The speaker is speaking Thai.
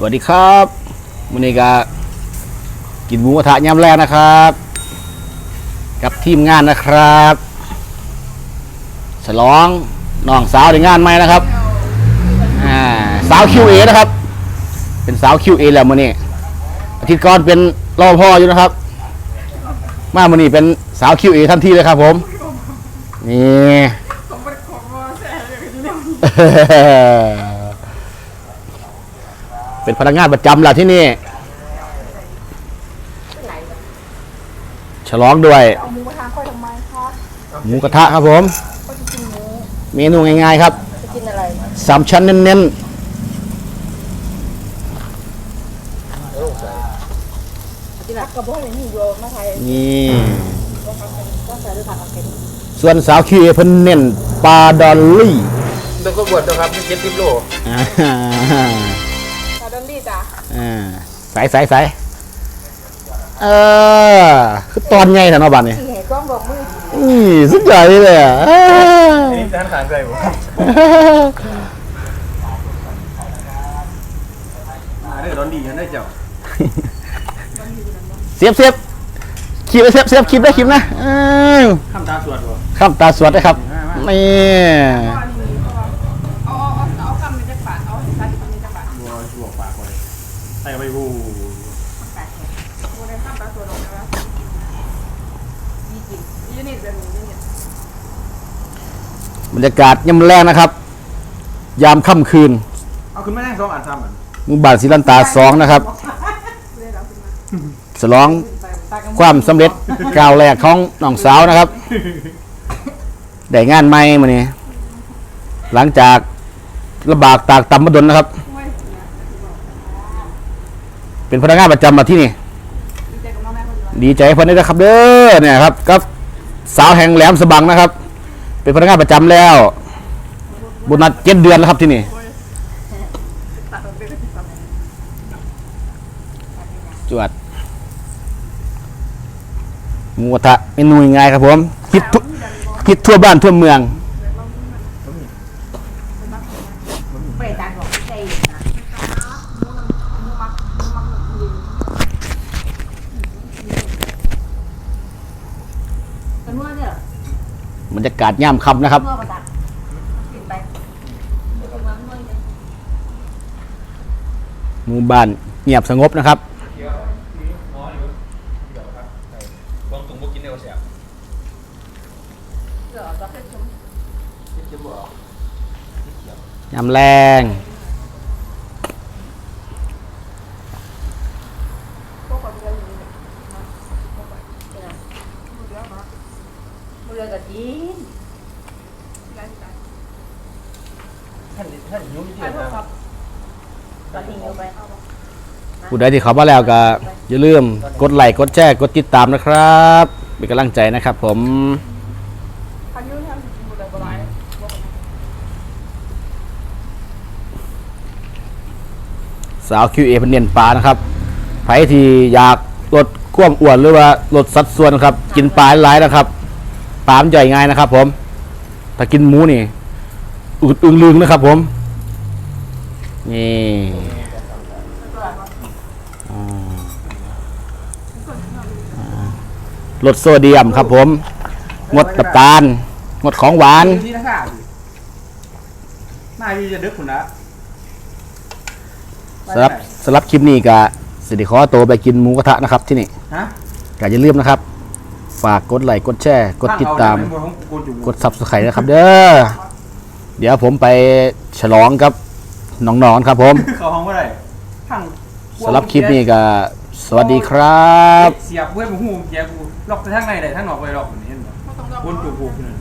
สวัสดีครับวันนี้ก็กินหมูกระทะยำแรกนะครับ กับทีมงานนะครับ ฉลองน้องสาวในงานใหม่นะครับอ่าสาวคิวเอนะครับ เป็นสาวคิวเอแล้วมื่อนี้อาทิตย์ก่อนเป็นรอพ่ออยู่นะครับ มามื่อนี้เป็นสาวคิวเอทันทีเลยครับ ผมนี่ เป็นพนักงานประจำล่ะที่นี่ ฉลองด้วยเอาหมูกระทะค่อยทำไมคะหมูกระทะครับผม ก็จะกินหมูเมนูง่ายๆครับจะกินอะไรสามชั้นเน้นกินอะไรกระเพาะอะไรนี่โยมาไทยๆนี่ก็ใส่ด้วยผักเอาเป็นส่วนสาวคิวเอเพิ่นเน้นปลาดอลลี่ต้องก็บวชนะครับเจ็ดสิบโล อ่า ซาดอนลี่จ้ะอ่าใส่ใส่ใส่เออคือตอนไงแต่นอบัตนี่ที่เห็นกล้องบอกมืออืมสุดยอดเลยอะเอ้ยนี่ทานขางใจผมมาเด้อร้อนดีกันได้เจ้าเสียบเสียบคลิปเสียบเสียบคลิปได้คลิปนะเอ้ยข้ามตาสวดบ่ข้ามตาสวดนะครับนี่ ส่ไปบูโมได้ข้ามตาตัวลงนะยี่กินยี่นี่เป็นหมูยี่นี่บรรยากาศยามแรงนะครับ ยามค่ำคืน เอาขึ้นมาแน่งสองอันสามอันหมุบานศิลันตาสองนะครับเลยเราขึ้นมาฉลองตากระความสำเร็จก้าวแรกของน้องสาวนะครับ ได้งานใหม่มานี่หลังจากลำบากตากตำมาดนนะครับ เป็นพนักงานประจำมาที่นี่ดีใจกับน้องแม่คนเดียวดีใจเพิ่นด้วยนะครับเด้อเนี่ยครับกับสาวแห่งแหลมสะบังนะครับ เป็นพนักงานประจำแล้วบุญนัดเจ็ดเดือนแล้วครับที่นี่ตัดออกไปก็ติดต่อจวดหมูกระทะเมนูง่ายๆครับผมคิดทุคิดทั่วบ้านทั่วเมือง ไปตากบอกใจนะเป็นเมื่อเนี่ย บ รยากาศย่ำค่ำนะครับ หมู่บ้านเงียบสงบนะครับยำแรง พวกคนเดียวอยู่นี่ มือกับจีนท่านท่านยุ่งไปเกี่ยวพวกกันะบกระดิ่งเอาไปผู้ใดที่เขามาแล้วก็อย่าลืมกดไลค์กดแชร์กดติดตามนะครับเป็นกำลังใจนะครับผมพันยุ่งทำกินหมดเลยบลายสาว QA เพิ่นเน้นปลานะครับใครที่อยากลดความอ้วนหรือว่าลดสัดส่วนนะครับ กินปลาหลายๆนะครับ ปลามันย่อยง่ายนะครับ ผมถ้ากินหมูนี่อืดอึงลึงนะครับ ผม นี่อ่าอ่าลดโซเดียมครับ ผม งดน้ำตาล งดของหวานที่นะค่ะมาพี่จะดึกคุณนะสำหรับสำหรับคลิปนี้ก็สิริขอตัวไปกินหมูกระทะนะครับที่นี่ฮะก็อย่าลืมนะครับ ฝากกดไลค์กดแชร์กดติดตาม กดซับสไครต์นะครับ เด้อเดี๋ยวผมไปฉลองกับน้องๆครับผมเขาห้องว่าไรทางสำหรับคลิปนี้ก็สวัสดีครับ เสียบเพื่อนหูเสียกูล็อกไปทางในได้ทางนอกไปล็อกแบบนี้เห็นบ่ไม่ต้องรอวนจูบๆนั่น